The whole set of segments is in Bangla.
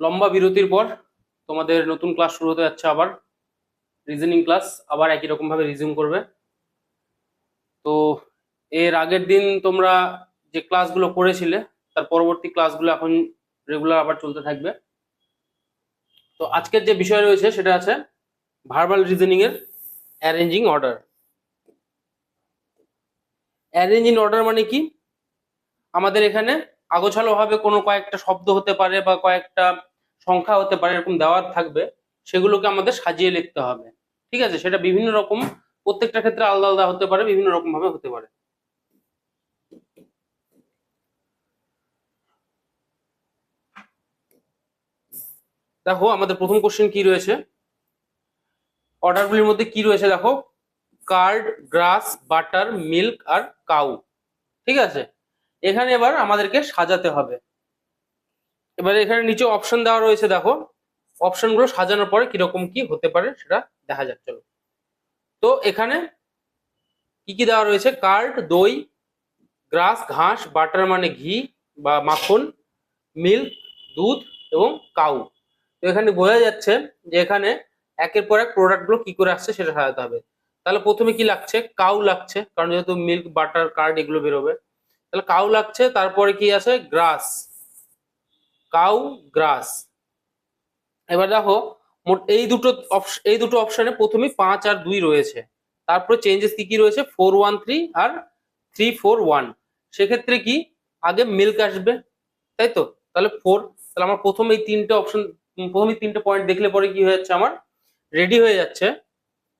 লম্বা বিরতির পর তোমাদের নতুন ক্লাস শুরু হতে যাচ্ছে আবার। রিজনিং ক্লাস আবার একই রকম ভাবে রিজিউম করবে। তো এর আগের দিন তোমরা যে ক্লাসগুলো করেছিলে, তার পরবর্তী ক্লাসগুলো এখন রেগুলার আবার চলতে থাকবে। তো আজকের যে বিষয় রয়েছে সেটা আছে ভার্বাল রিজনিং এর অ্যারেঞ্জিং অর্ডার অ্যারেঞ্জিং অর্ডার মানে কি? আমাদের এখানে আগোছালো ভাবে কোনো কয়েকটা শব্দ হতে পারে বা কয়েকটা সংখ্যা হতে পারে, এরকম দেওয়া থাকবে, সেগুলোকে আমাদের সাজিয়ে লিখতে হবে। ঠিক আছে? সেটা বিভিন্ন রকম, প্রত্যেকটা ক্ষেত্রে আলাদা আলাদা হতে পারে, বিভিন্ন রকম ভাবে হতে পারে। দেখো, আমাদের প্রথম কোশ্চেন কি রয়েছে? অর্ডারগুলির মধ্যে কি রয়েছে? দেখো, কার্ড, গ্রাস, বাটার, মিল্ক আর কাউ। ঠিক আছে? এখানে এবার আমাদেরকে সাজাতে হবে। এবার এখানে নিচে অপশন দেওয়া রয়েছে, দেখো। অপশনগুলো সাজানোর পরে কীরকম কি হতে পারে সেটা দেখা যাক, চলো। তো এখানে কি কি দেওয়া রয়েছে? কার্ড, দই, গ্রাস, ঘাস, বাটার মানে ঘি বা মাখন, মিল্ক, দুধ এবং কাউ। তো এখানে বোঝা যাচ্ছে যে এখানে একের পর এক প্রোডাক্টগুলো কি করে আসছে সেটা সাজাতে হবে। তাহলে প্রথমে কি লাগছে? কাউ লাগছে, কারণ যেহেতু মিল্ক, বাটার, কার্ড এগুলো বেরোবে। তাহলে কাউ লাগছে, তারপরে কি আছে গ্রাস। কাউ, গ্রাস। এবার দেখো, মোট এই দুটো এই দুটো অপশনে প্রথমে পাঁচ আর দুই রয়েছে। তারপরে চেঞ্জেস কি কি রয়েছে? ফোর ওয়ান থ্রি আর থ্রি ফোর ওয়ান সেক্ষেত্রে কি? আগে মিল্ক আসবে, তাই তো? তাহলে ফোর তাহলে আমার প্রথম এই তিনটে অপশন প্রথম এই তিনটে পয়েন্ট দেখলে পরে কি হয়ে যাচ্ছে আমার? রেডি হয়ে যাচ্ছে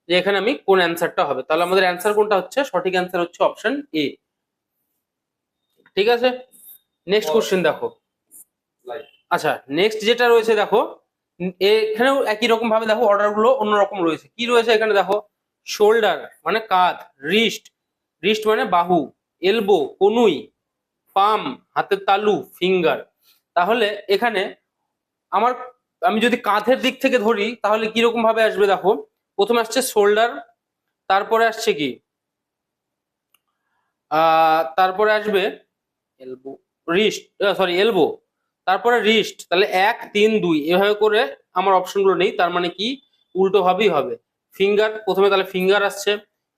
যে এখানে আমি কোন অ্যান্সারটা হবে। তাহলে আমাদের অ্যান্সার কোনটা হচ্ছে? সঠিক অ্যান্সার হচ্ছে অপশন এ ঠিক আছে? নেক্সট কোশ্চেন দেখো। আচ্ছা নেক্সট যেটা রয়েছে দেখো এখানেও একই রকম ভাবে দেখো অর্ডারগুলো অন্যরকম রয়েছে। কি রয়েছে এখানে দেখো? শোল্ডার মানে কাঁধ রিস্ট রিস্ট মানে বাহু এলবো কনুই পাম হাতের তালু ফিঙ্গার তাহলে এখানে আমার আমি যদি কাঁধের দিক থেকে ধরি তাহলে কীরকম ভাবে আসবে দেখো? প্রথমে আসছে শোল্ডার তারপরে আসছে কি? আহ তারপরে আসবে এলবো রিস্ট সরি এলবো তারপরে রিস্ট তাহলে এক, তিন, দুই, এভাবে করে আমার অপশনগুলো নেই, তার মানে কি? উল্টো ভাবেই হবে। ফিঙ্গার প্রথমে তাহলে ফিঙ্গার আসছে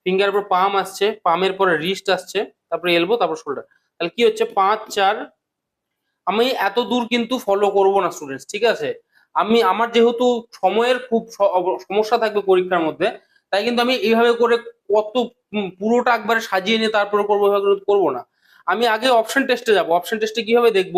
ফিঙ্গার পর পাম আসছে পামের পরে রিস্ট আসছে, তারপরে এলবো তারপর শোল্ডার তাহলে কি হচ্ছে? পাঁচ, চার, আমি এত দূর কিন্তু ফলো করব না স্টুডেন্টস ঠিক আছে? আমি, আমার যেহেতু সময়ের খুব সমস্যা থাকবে পরীক্ষার মধ্যে, তাই কিন্তু আমি এইভাবে করে কত পুরোটা একবারে সাজিয়ে নিয়ে তারপরে করব, এভাবে করব না। আমি আগে অপশন টেস্টে যাব। অপশন টেস্টে কীভাবে দেখব?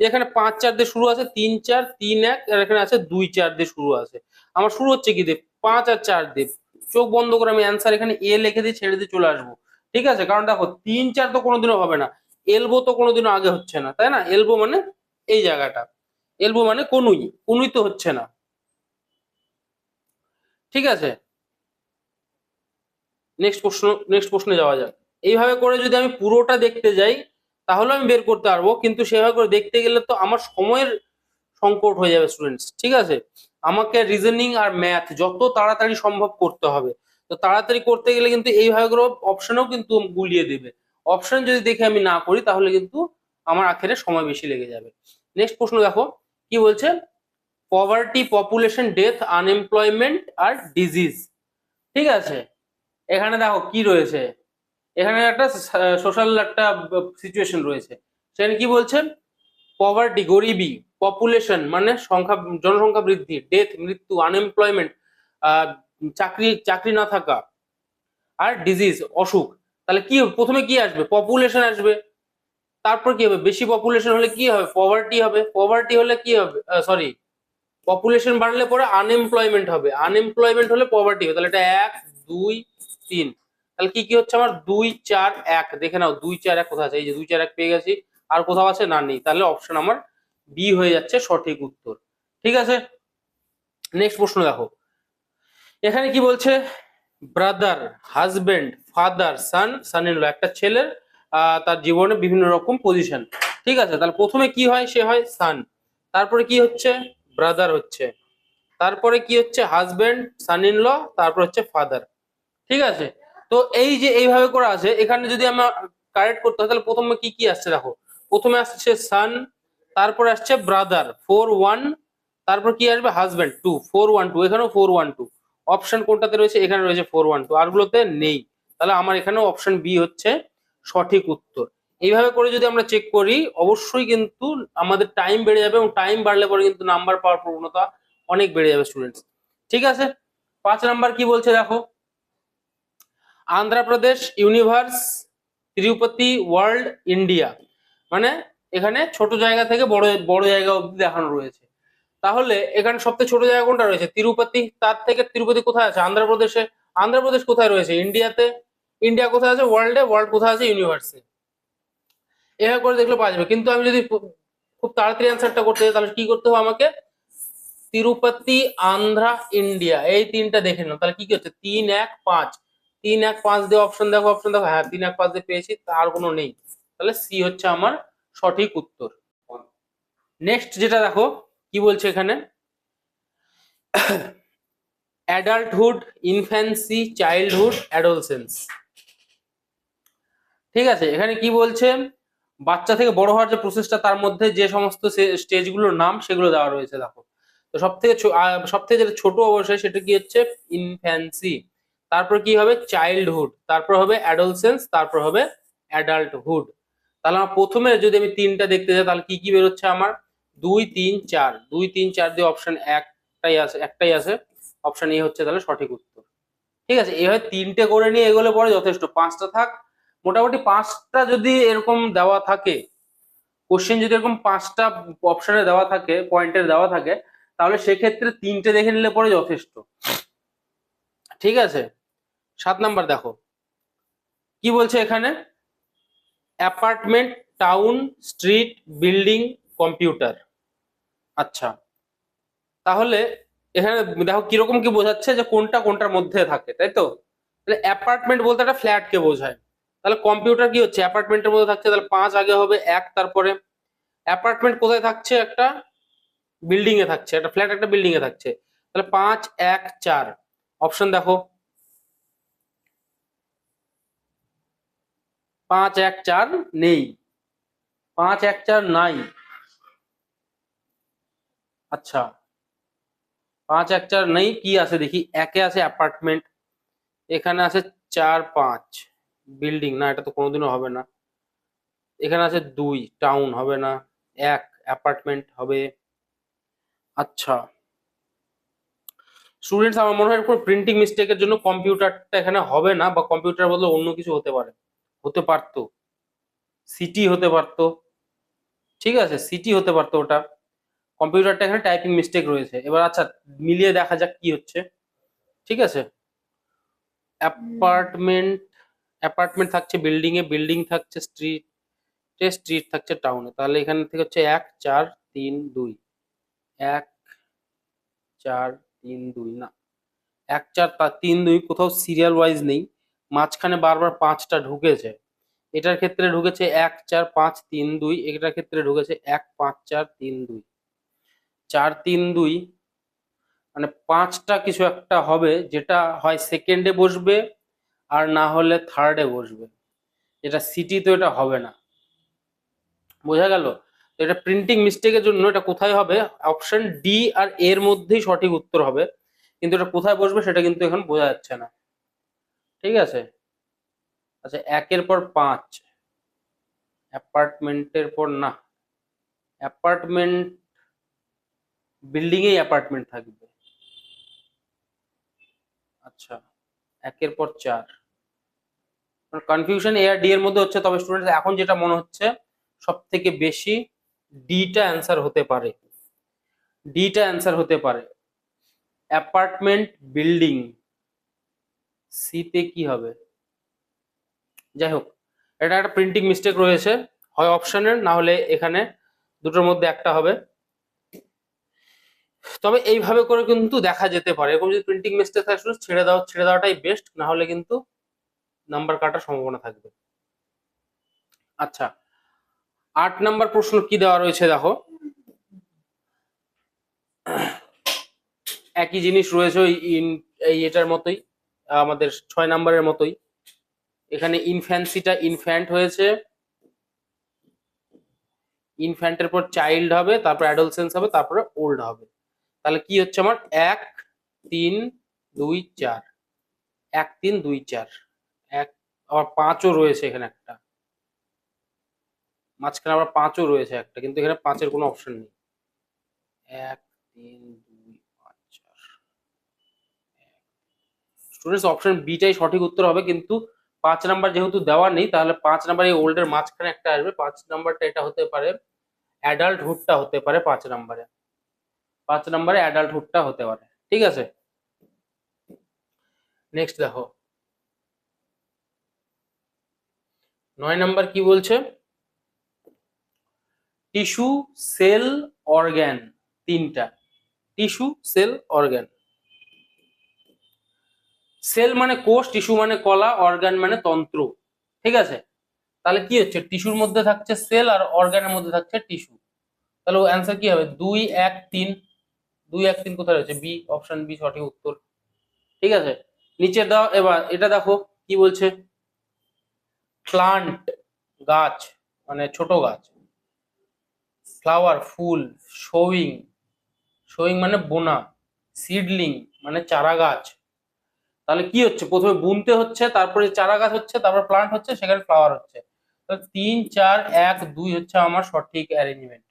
এখানে পাঁচ চার দিয়ে শুরু আছে, তিন চার, তিন এক, আর এখানে আছে দুই চার দিয়ে শুরু আছে। আমার শুরু হচ্ছে কি দিয়ে পাঁচ আর চার দিয়ে চোখ বন্ধ করে আমি অ্যান্সার এখানে এ লিখে দিয়ে ছেড়ে দিয়ে চলে আসব। ঠিক আছে? কারণ দেখো, তিন চার তো কোনোদিনও হবে না। এলবো তো কোনোদিনও আগে হচ্ছে না, তাই না? এলবো মানে এই জায়গাটা। এলবো মানে কনুই। কনুই তো হচ্ছে না। ঠিক আছে? নেক্সট প্রশ্ন নেক্সট প্রশ্নে যাওয়া যাক। এইভাবে করে যদি আমি পুরোটা দেখতে যাই তাহলে আমি বের করতে পারব। কিন্তু সেভাবে করে দেখতে গেলে তো আমার সময়ের সংকট হয়ে যাবে স্টুডেন্টস ঠিক আছে? আমাকে রিজনিং আর ম্যাথ যত তাড়াতাড়ি সম্ভব করতে হবে। তো তাড়াতাড়ি করতে গেলে কিন্তু এইভাবে করে অপশনেও কিন্তু গুলিয়ে দেবে। অপশন যদি দেখে আমি না করি, তাহলে কিন্তু আমার আখেরে সময় বেশি লেগে যাবে। নেক্সট প্রশ্ন দেখো, কি বলছে? পভার্টি পপুলেশন ডেথ আনএমপ্লয়মেন্ট আর ডিজিজ ঠিক আছে? এখানে দেখো কি রয়েছে? এখানে একটা সোশ্যাল একটা সিচুয়েশন রয়েছে। সেখানে কি বলছে পভার্টি গরিবি পপুলেশন মানে সংখ্যা, জনসংখ্যা বৃদ্ধি ডেথ মৃত্যু আনএমপ্লয়মেন্ট চাকরি চাকরি না থাকা, আর ডিজিজ অসুখ। তাহলে কি? প্রথমে কি আসবে? পপুলেশন আসবে। তারপর কি হবে? বেশি পপুলেশন হলে কি হবে? পভার্টি হবে। পভার্টি হলে কি হবে? সরি পপুলেশন বাড়লে পরে আনএমপ্লয়মেন্ট হবে। আনএমপ্লয়মেন্ট হলে পভার্টি হবে। তাহলে এটা এক, দুই, তিন। তাহলে কি কি হচ্ছে আমার? দুই, চার, এক। দেখে নাও, দুই, চার, এক কোথায় আছে? এই যে দুই, চার, এক পেয়ে গেছি। আর কোথাও আছে? না নেই। তাহলে অপশন আমার বি হয়ে যাচ্ছে সঠিক উত্তর। ঠিক আছে? নেক্সট প্রশ্ন দেখো। এখানে কি বলছে? Brother husband father son son in একটা ছেলের তার জীবনে বিভিন্ন রকম পজিশন ঠিক আছে? তাহলে প্রথমে কি হয়? সে হয় সান তারপরে কি হচ্ছে? ব্রাদার হচ্ছে। তারপরে কি হচ্ছে? হাজবেন্ড সান ইন ল তারপর হচ্ছে ফাদার ঠিক আছে? তো এই যে এইভাবে করে আছে, এখানে যদি আমরা কারেক্ট করতে হয়, তাহলে প্রথমে কি কি আসছে দেখো? প্রথমে আসছে সান তারপরে আসছে ব্রাদার ফোর ওয়ান তারপর কি আসবে? Husband two four one two এখানেও ফোর ওয়ান টু অপশন কোনটাতে রয়েছে? এখানে রয়েছে ফোর ওয়ান টু আরগুলোতে নেই। তাহলে আমার এখানেও অপশন বি হচ্ছে সঠিক উত্তর। এইভাবে করে যদি আমরা চেক করি, অবশ্যই কিন্তু আমাদের টাইম বেড়ে যাবে এবং টাইম বাড়লে পরে কিন্তু নাম্বার পাওয়ার প্রবণতা অনেক বেড়ে যাবে স্টুডেন্টস ঠিক আছে? পাঁচ নাম্বার কি বলছে দেখো? Andhra Pradesh universe, Tirupati world, India. মানে এখানে ছোট জায়গা থেকে বড় বড় জায়গা অব্দি দেখানো রয়েছে। তাহলে এখানে সবচেয়ে ছোট জায়গা কোনটা রয়েছে? তিরুপতি। তার থেকে তিরুপতি কোথায় আছে? আন্ধ্রপ্রদেশে। আন্ধ্রপ্রদেশ কোথায় রয়েছে? ইন্ডিয়াতে। ইন্ডিয়া কোথায় আছে? ওয়ার্ল্ডে। ওয়ার্ল্ড কোথায় আছে? ইউনিভার্সে। এভাবে করে দেখলে পাওয়া যাবে। কিন্তু আমি যদি খুব- তাড়াতাড়ি অ্যান্সারটা করতে চাই তাহলে কি করতে হবে আমাকে? তিরুপতি, আন্ধ্রা, ইন্ডিয়া। এই তিনটা দেখে নাও। তাহলে কি কি হচ্ছে? তিন, এক, পাঁচ। তিন এক পাঁচ দিয়ে অপশন দেখো অপশন দেখো হ্যাঁ তিন এক পাঁচ দিয়ে পেয়েছি, তার কোনো নেই। তাহলে সি হচ্ছে আমার সঠিক উত্তর। নেক্সট যেটা দেখো, কি বলছে এখানে? অ্যাডাল্টহুড ইনফ্যান্সি চাইল্ডহুড অ্যাডোলসেন্স ঠিক আছে, এখানে কি বলছে? বাচ্চা থেকে বড় হওয়ার যে প্রসেসটা তার মধ্যে যে সমস্ত স্টেজগুলোর নাম, সেগুলো দেওয়া রয়েছে, দেখো। তো সব থেকে সব থেকে যেটা ছোট অবশ্যই, সেটা কি হচ্ছে? ইনফ্যান্সি তারপর কি হবে? চাইল্ডহুড তারপর হবে অ্যাডলসেন্স তারপর হবে অ্যাডাল্টহুড তাহলে আমার প্রথমে যদি আমি তিনটা দেখতে যাই, তাহলে কি কি বেরোচ্ছে আমার? দুই, তিন, চার। দুই, তিন, চার দিয়ে অপশন একটাই আছে একটাই আছে। অপশন এ হচ্ছে তাহলে সঠিক উত্তর। ঠিক আছে? এভাবে তিনটে করে নিয়ে এগোলে পরে যথেষ্ট। পাঁচটা থাক। মোটামুটি পাঁচটা যদি এরকম দেওয়া থাকে কোশ্চেন যদি এরকম পাঁচটা অপশনে দেওয়া থাকে পয়েন্টের দেওয়া থাকে, তাহলে সেক্ষেত্রে তিনটে দেখে নিলে পরে যথেষ্ট। ঠিক আছে? সাত নাম্বার দেখো। কি বলছে এখানে? Apartment town street building computer আচ্ছা। তাহলে এখানে দেখো কীরকম কি বোঝাচ্ছে যে কোনটা কোনটার মধ্যে থাকে, তাই তো? তাহলে অ্যাপার্টমেন্ট বলতে একটা ফ্ল্যাটকে বোঝায়। তাহলে কম্পিউটার কি হচ্ছে? অ্যাপার্টমেন্টের মধ্যে থাকছে, তাহলে পাঁচ আগে হবে এক, তারপরে অ্যাপার্টমেন্ট কোথায় থাকছে? একটা বিল্ডিং এ থাকছে, একটা ফ্ল্যাট একটা বিল্ডিং এ থাকছে। তাহলে পাঁচ, এক, চার। অপশন দেখো। পাঁচ এক চার নেই। পাঁচ এক চার নাই। আচ্ছা। পাঁচ এক চার নেই, কি আছে দেখি? একে আছে অ্যাপার্টমেন্ট, এখানে আছে চার পাঁচ। বিল্ডিং, না, এটা তো কোনোদিনও হবে না। এখানে আছে দুই, টাউন হবে না, এক, অ্যাপার্টমেন্ট হবে। আচ্ছা। স্টুডেন্টস, আমার মনে হয় প্রিন্টিং মিস্টেকের জন্য কম্পিউটারটা এখানে হবে না, বা কম্পিউটার বদলে অন্য কিছু হতে পারে। হতে পারতো। সিটি হতে পারতো। ঠিক আছে সিটি হতে পারতো ওটা। কম্পিউটারটা এখানে টাইপিং মিস্টেক রয়েছে। এবার আচ্ছা মিলিয়ে দেখা যাক কি হচ্ছে। ঠিক আছে? অ্যাপার্টমেন্ট অ্যাপার্টমেন্ট থাকছে বিল্ডিং এ বিল্ডিং থাকছে স্ট্রিট স্ট্রিট থাকছে টাউনে তাহলে এখান থেকে হচ্ছে এক, চার, তিন, দুই। এক, চার, তিন, দুই। না, এক, চার তিন, দুই কোথাও সিরিয়াল ওয়াইজ নেই। মাঝখানে বারবার পাঁচটা ঢুকেছে। এটার ক্ষেত্রে ঢুকেছে এক, চার, পাঁচ, তিন, দুই, এটার ক্ষেত্রে ঢুকেছে এক, পাঁচ, চার, তিন, দুই। চার, তিন, দুই মানে পাঁচটা কিছু একটা হবে যেটা হয় সেকেন্ডে বসবে আর না হলে থার্ডে বসবে। এটা সিটি তো এটা হবে না। বোঝা গেল? এটা প্রিন্টিং মিস্টেকের জন্য এটা কোথায় হবে? অপশন ডি আর এর মধ্যেই সঠিক উত্তর হবে। কিন্তু এটা কোথায় বসবে সেটা কিন্তু এখন বোঝা যাচ্ছে না। ঠিক আছে? আচ্ছা একের পর পাঁচ। অ্যাপার্টমেন্টের পর না, অ্যাপার্টমেন্ট বিল্ডিং এই অ্যাপার্টমেন্ট থাকবে। আচ্ছা একের পর চার। কনফিউশন এ আর ডি এর মধ্যে হচ্ছে, তবে স্টুডেন্ট এখন যেটা মনে হচ্ছে সব থেকে বেশি ডিটা অ্যান্সার হতে পারে। ডিটা অ্যান্সার হতে পারে। Apartment, building. সিতে কি হবে? যাই হোক এটা একটা প্রিন্টিং মিস্টেক রয়েছে। হয় অপশনের না হলে এখানে দুটোর মধ্যে একটা হবে। তবে এইভাবে করে কিন্তু দেখা যেতে পারে। এরকম যদি প্রিন্টিং মিস্টেক থাকে, শুধু ছেড়ে দাও, ছেড়ে দেওয়াটাই বেস্ট না হলে কিন্তু নাম্বার কাটার সম্ভাবনা থাকবে। আচ্ছা আট নাম্বার প্রশ্ন কি দেওয়া রয়েছে দেখো? একই জিনিস রয়েছে ওই এই এটার মতোই। আমাদের ছয় নাম্বারের মতোই। এখানে ইনফ্যান্সিটা ইনফ্যান্ট হয়েছে। ইনফ্যান্টের পর চাইল্ড হবে, তারপর অ্যাডোলসেন্স হবে, তারপরে ওল্ড হবে। তাহলে কি হচ্ছে আমার? এক, তিন, দুই, চার। এক, তিন, দুই, চার। এক, আবার পাঁচও রয়েছে এখানে একটা। মাঝখানে আবার পাঁচও রয়েছে একটা, কিন্তু এখানে পাঁচের কোনো অপশন নেই। এক, তিন দুই পাঁচ চার স্টুডেন্টস অপশন বিটাই সঠিক উত্তর হবে, কিন্তু পাঁচ নাম্বার যেহেতু দেওয়া নেই, তাহলে পাঁচ নাম্বার এই ওল্ডের মাঝখানে একটা আসবে। পাঁচ নাম্বারটা এটা হতে পারে অ্যাডাল্ট হুডটা হতে পারে পাঁচ নাম্বারে পাঁচ নাম্বারে অ্যাডাল্ট হুডটা হতে পারে, ঠিক আছে? নেক্সট দেখো। নয় নাম্বার কি বলছে? টিস্যু সেল অর্গ্যান তিনটা। টিস্যু সেল অর্গ্যান সেল মানে কোষ, টিস্যু মানে কলা, অর্গান মানে তন্ত্র। ঠিক আছে? তাহলে কি হচ্ছে? টিস্যুর মধ্যে থাকছে সেল আর অর্গানের মধ্যে থাকছে টিস্যু। তাহলে অ্যান্সার কি হবে? দুই, এক, তিন। দুই, এক, তিন কোথায় রয়েছে? বি, অপশন বি, সঠিক উত্তর। ঠিক আছে? নিচে দাও, এবার এটা দেখো, কি বলছে? প্লান্ট গাছ মানে ছোট গাছ। ফ্লাওয়ার, ফুল, শোয়িং। শোয়িং মানে বোনা। সিডলিং মানে চারা গাছ। তাহলে কি হচ্ছে? প্রথমে বুনতে হচ্ছে, তারপরে চারা গাছ হচ্ছে, তারপর প্লান্ট হচ্ছে, সেখানে ফ্লাওয়ার হচ্ছে। তিন, চার, এক, দুই হচ্ছে আমার সঠিক অ্যারেঞ্জমেন্ট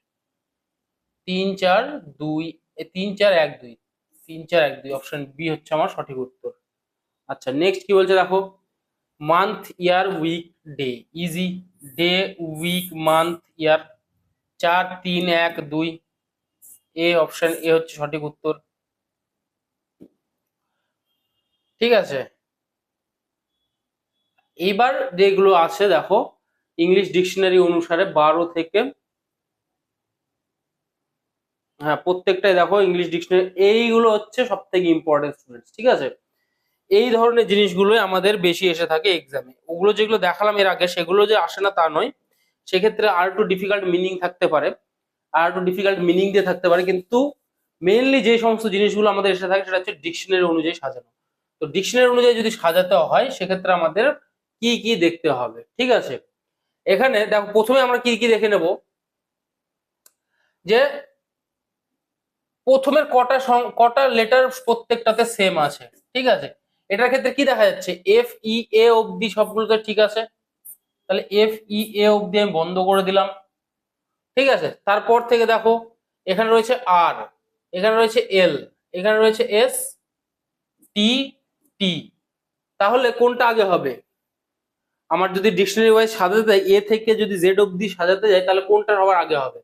তিন, চার, দুই তিন, চার, এক, দুই। তিন, চার, এক, দুই অপশন বি হচ্ছে আমার সঠিক উত্তর। আচ্ছা নেক্সট কি বলছে দেখো? Month year week day easy day week month year চার, তিন, এক, দুই। এ অপশন এ হচ্ছে সঠিক উত্তর। ঠিক আছে? এইবার যেগুলো আছে, দেখো ইংলিশ ডিকশনারি অনুসারে বারো থেকে হ্যাঁ প্রত্যেকটাই দেখো ইংলিশ ডিকশনারি এইগুলো হচ্ছে সব থেকে ইম্পর্টেন্ট স্টুডেন্টস ঠিক আছে? এই ধরনের জিনিসগুলোই আমাদের বেশি এসে থাকে এক্সামে ওগুলো যেগুলো দেখালাম এর আগে, সেগুলো যে আসে না তা নয়। সেক্ষেত্রে আর একটু ডিফিকাল্ট মিনিং থাকতে পারে, আর একটু ডিফিকাল্ট মিনিং দিয়ে থাকতে পারে, কিন্তু মেইনলি যে সমস্ত জিনিসগুলো আমাদের এসে থাকে, সেটা হচ্ছে ডিকশনারি অনুযায়ী সাজানো। তো ডিকশনারি অনুযায়ী যদি সাজাতে হয়, সেক্ষেত্রে আমাদের কি কি দেখতে হবে, ঠিক আছে? এখানে দেখো, প্রথমে আমরা কি কি দেখে নেব? যে প্রথমের কটা কটা লেটার প্রত্যেকটাতে সেম আছে, ঠিক আছে? এটার ক্ষেত্রে কি দেখা যাচ্ছে? এফ ই এ অবধি সবগুলোতে ঠিক আছে? তাহলে এফ ই এ অবধি আমি বন্ধ করে দিলাম, ঠিক আছে? তারপর থেকে দেখো, এখানে রয়েছে আর এখানে রয়েছে এল এখানে রয়েছে এস টি টি, তাহলে কোনটা আগে হবে? আমার যদি ডিকশনারি ওয়াইজ সাজাতে যাই এ থেকে যদি জেড অবধি সাজাতে যাই, তাহলে কোনটা সবার আগে হবে?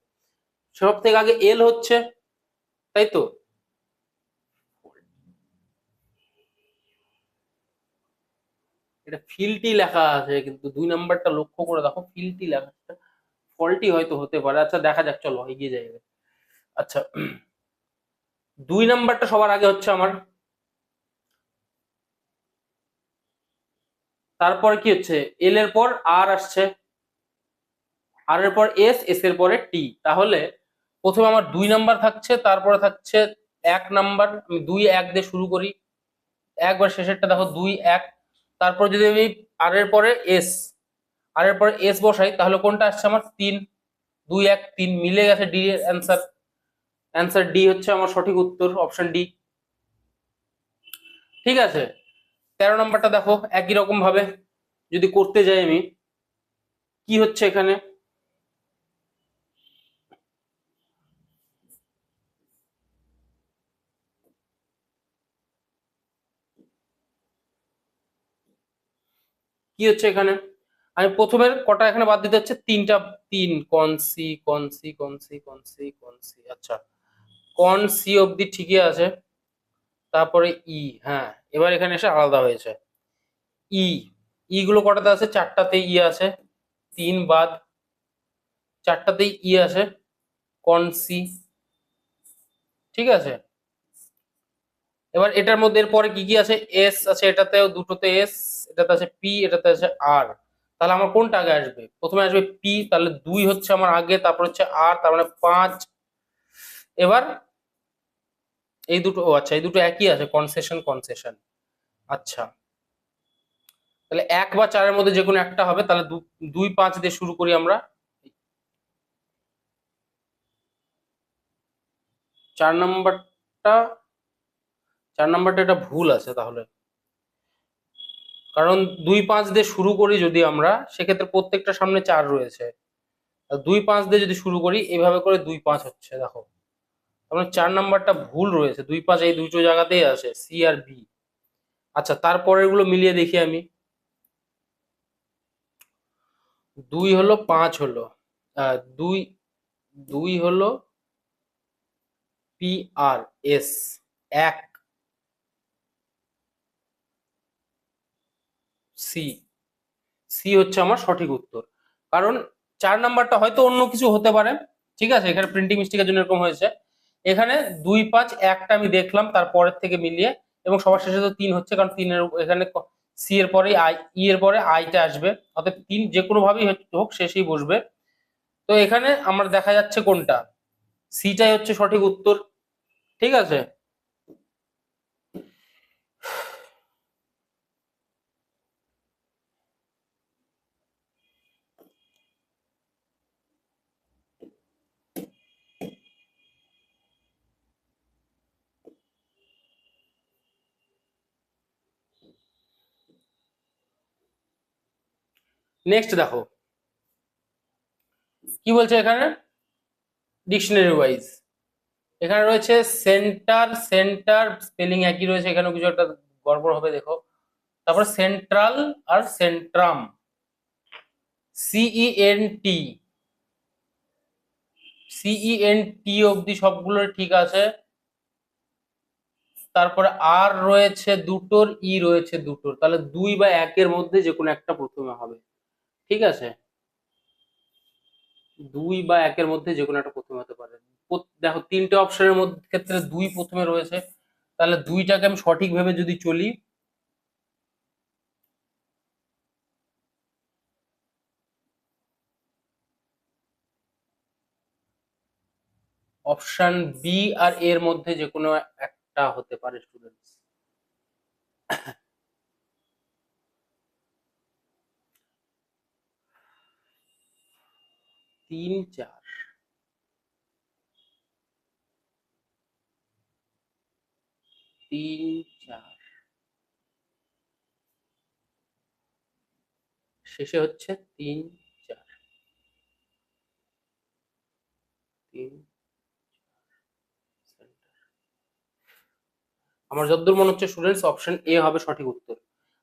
সব থেকে আগে এল হচ্ছে, তাই তো? এটা ফিলটি লেখা আছে, কিন্তু দুই নাম্বারটা লক্ষ্য করে দেখো ফিলটি লেখা ফল্টি হয়তো হতে পারে। আচ্ছা দেখা যাক, চলো, এগিয়ে যাই আচ্ছা দুই নাম্বারটা সবার আগে হচ্ছে আমার। তারপর কি হচ্ছে? এল এর পর আর আসছে। আর এর পর এস এস এর পরে টি তাহলে প্রথমে আমার দুই নাম্বার থাকছে, তারপরে থাকছে এক নাম্বার আমি দুই এক দিয়ে শুরু করি। একবার শেষেরটা দেখো, দুই এক। তারপর যদি আমি আর এর পরে এস আর এর পরে এস বসাই, তাহলে কোনটা আসছে আমার? তিন। দুই এক, তিন। মিলে গেছে ডি এর অ্যান্সার অ্যান্সার ডি হচ্ছে আমার সঠিক উত্তর অপশন ডি ঠিক আছে? তেরো নম্বরটা দেখো, একই রকম ভাবে যদি করতে যাই আমি, কি হচ্ছে এখানে? কি হচ্ছে এখানে? আমি প্রথমের কটা এখানে বাদ দিতে হচ্ছে, তিনটা, তিন কনসি কনসি কনসি কনসি কনসি আচ্ছা কন সি অবধি ঠিকই আছে। তারপরে ই হ্যাঁ এবার এখানে এসে আলাদা হয়েছে। ই ই গুলো কটাতে আছে? চারটাতে ই আছে। তিন বাদ চারটাতেই ই আছে। কনসি ঠিক আছে? এবার এটার মধ্যে এরপরে কি কি আছে? এস আছে এটাতেও, দুটোতে এস, এটাতে আছে পি, এটাতে আছে আর। তাহলে আমার কোনটা আগে আসবে? প্রথমে আসবে পি, তাহলে দুই হচ্ছে আমার আগে, তারপর হচ্ছে আর, তার মানে পাঁচ। এবার এই দুটো, ও আচ্ছা এই দুটো একই আছে কনসেশন কনসেশন আচ্ছা। তাহলে এক বা চারের মধ্যে যে কোনো একটা হবে, তাহলে দুই পাঁচ দিয়ে শুরু করি আমরা। চার নাম্বারটা চার নাম্বারটা এটা ভুল আছে তাহলে। কারণ দুই পাঁচ দিয়ে শুরু করি যদি আমরা, সেক্ষেত্রে প্রত্যেকটা সামনে চার রয়েছে। দুই পাঁচ দিয়ে যদি শুরু করি, এভাবে করে দুই পাঁচ হচ্ছে, দেখো। মানে চার নাম্বারটা ভুল রয়েছে, দুই পাঁচ এই দুটো জায়গাতেই আছে সি আর বি আচ্ছা তারপরেরগুলো মিলিয়ে দেখি আমি। দুই হলো পাঁচ হলো দুই দুই হলো পি আর এস এক। সি সি হচ্ছে আমার সঠিক উত্তর। কারণ চার নাম্বারটা হয়তো অন্য কিছু হতে পারে, ঠিক আছে, এখানে প্রিন্টিং মিস্টেকের জন্য এরকম হয়েছে। এখানে দুই পাঁচ একটা আমি দেখলাম তারপরের থেকে মিলিয়ে, এবং সবার শেষে তো তিন হচ্ছে, কারণ তিনের এখানে সি এর পরে আই ই এর পরে আইটা আসবে। অর্থাৎ তিন যে কোনোভাবেই হোক, শেষেই বসবে। তো এখানে আমার দেখা যাচ্ছে কোনটা? সিটাই হচ্ছে সঠিক উত্তর। ঠিক আছে? নেক্সট দেখো। কি বলছে এখানে? ডিকশনারি ওয়াইজ এখানে রয়েছে সেন্টার সেন্টার স্পেলিং একই রয়েছে। এখানেও কিছু একটা গড়বড় হবে, দেখো। তারপর সেন্ট্রাল আর centrum C E N T C E N T অবধি সবগুলো ঠিক আছে। তারপরে আর রয়েছে দুটোর, ই রয়েছে দুটোর। তাহলে দুই বা একের মধ্যে যে কোনো একটা প্রথমে হবে। ঠিক আছে? দুই বা একের মধ্যে যে কোনো একটা প্রথমে হতে পারে। দেখো তিনটে অপশনের মধ্যে, ক্ষেত্রে দুই প্রথমে রয়েছে। তাহলে দুইটাকে আমি সঠিক ভেবে যদি চলি অপশন বি আর এর মধ্যে যে কোনো একটা হতে পারে স্টুডেন্টস তিন, চার। তিন, চার। শেষে হচ্ছে তিন, চার। তিন আমার যতদূর মনে হচ্ছে স্টুডেন্টস অপশন এ হবে সঠিক উত্তর।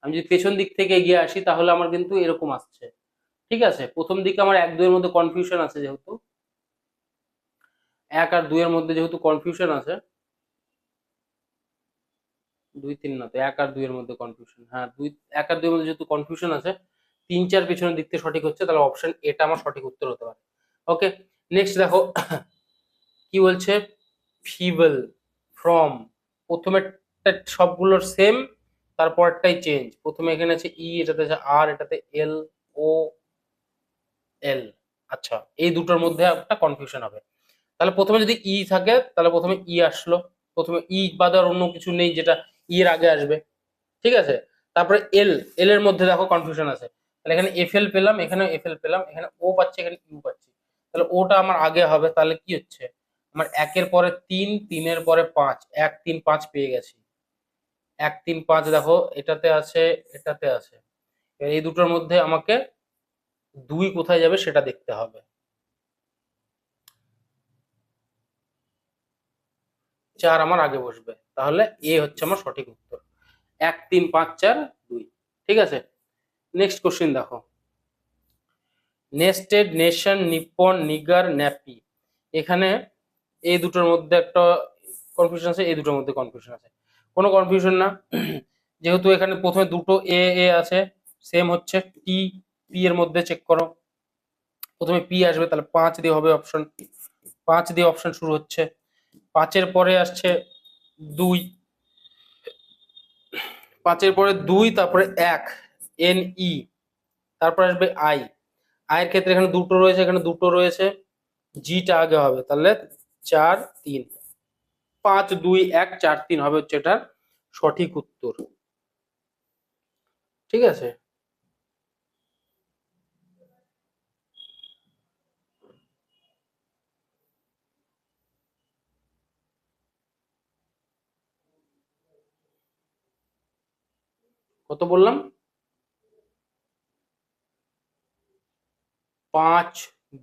আমি যদি পেছন দিক থেকে এগিয়ে আসি, তাহলে আমার কিন্তু এরকম আসছে। ঠিক আছে? প্রথম দিকে আমার এক দুইয়ের মধ্যে কনফিউশন আছে যেহেতু। এক আর দুইয়ের মধ্যে যেহেতু কনফিউশন আছে। দুই তিন না তো, এক আর দুইয়ের মধ্যে কনফিউশন হ্যাঁ দুই, এক আর দুইয়ের মধ্যে যেহেতু কনফিউশন আছে, তিন চার পিছনের দিক থেকে সঠিক হচ্ছে, তাহলে অপশন এটা আমার সঠিক উত্তর হতে পারে। ওকে নেক্সট দেখো, কি বলছে? ফিবল ফ্রম প্রথমে সবগুলোর সেম তারপরটাই চেঞ্জ প্রথমে এখানে আছে ই এটাতে আছে আর এটাতে এল ও এল আচ্ছা এই দুটোর মধ্যে একটা কনফিউশন হবে। তাহলে প্রথমে যদি ই থাকে, তাহলে প্রথমে ই আসলো। প্রথমে ই বাদে আর অন্য কিছু নেই যেটা ই এর আগে আসবে। ঠিক আছে? তারপরে এল এল এর মধ্যে দেখো কনফিউশন আছে। তাহলে এখানে এফ এল পেলাম এখানে এফ এল পেলাম, এখানে ও পাচ্ছি, এখানে ইউ পাচ্ছি। তাহলে ওটা আমার আগে হবে, তাহলে কি হচ্ছে? আমার একের পরে তিন, তিনের পরে পাঁচ, এক, তিন, পাঁচ পেয়ে গেছি। এক, তিন, পাঁচ দেখো, এটাতে আছে এটাতে আছে। এই দুটোর মধ্যে আমাকে দুই কোথায় যাবে সেটা দেখতে হবে। চার আমার আগে বসবে, তাহলে এ হচ্ছে আমার সঠিক উত্তর। এক, তিন, পাঁচ, চার, দুই, ঠিক আছে? নেক্সট কোশ্চেন দেখো। Nested nation Nippon Niger nappy এখানে এই দুটোর মধ্যে একটা কনফিউশন আছে এই দুটোর মধ্যে কনফিউশন আছে। কোনো কনফিউশন না। যেহেতু এখানে প্রথমে দুটো এ এ আছে সেম হচ্ছে টি পি এর মধ্যে চেক করো। প্রথমে পি আসবে, তাহলে পাঁচ দিয়ে হবে অপশন পাঁচ দিয়ে অপশন শুরু হচ্ছে। পাঁচের পরে আসছে দুই। পাঁচের পরে দুই, তারপরে এক। এন ই তারপরে আসবে আই আয়ের ক্ষেত্রে এখানে দুটো রয়েছে, এখানে দুটো রয়েছে। জিটা আগে হবে, তাহলে চার, তিন। পাঁচ, দুই, এক, চার, তিন হবে হচ্ছে এটার সঠিক উত্তর। ঠিক আছে? কত বললাম? পাঁচ,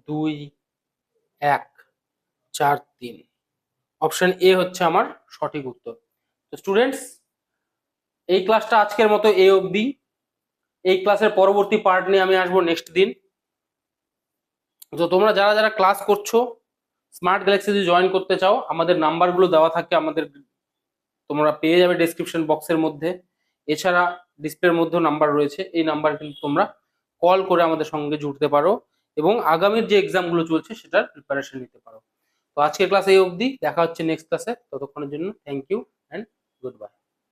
দুই, এক, চার, তিন। অপশন এ হচ্ছে আমার সঠিক উত্তর। তো স্টুডেন্টস এই ক্লাসটা আজকের মতো এ অবধি। এই ক্লাসের পরবর্তী পার্ট নিয়ে আমি আসব নেক্সট দিন। তো তোমরা যারা যারা ক্লাস করছ স্মার্ট গ্যালাক্সি যদি জয়েন করতে চাও, আমাদের নাম্বারগুলো দেওয়া থাকে আমাদের, তোমরা পেয়ে যাবে ডেসক্রিপশন বক্সের মধ্যে। এছাড়া ডিসপ্লের মধ্যে নাম্বার রয়েছে। এই নাম্বার কিন্তু তোমরা কল করে আমাদের সঙ্গে জুড়তে পারো এবং আগামীর যে এক্সামগুলো চলছে সেটার প্রিপারেশন নিতে পারো। তো আজকের ক্লাস এই অবধি, দেখা হচ্ছে নেক্সট ক্লাসে ততক্ষণের জন্য thank you and good bye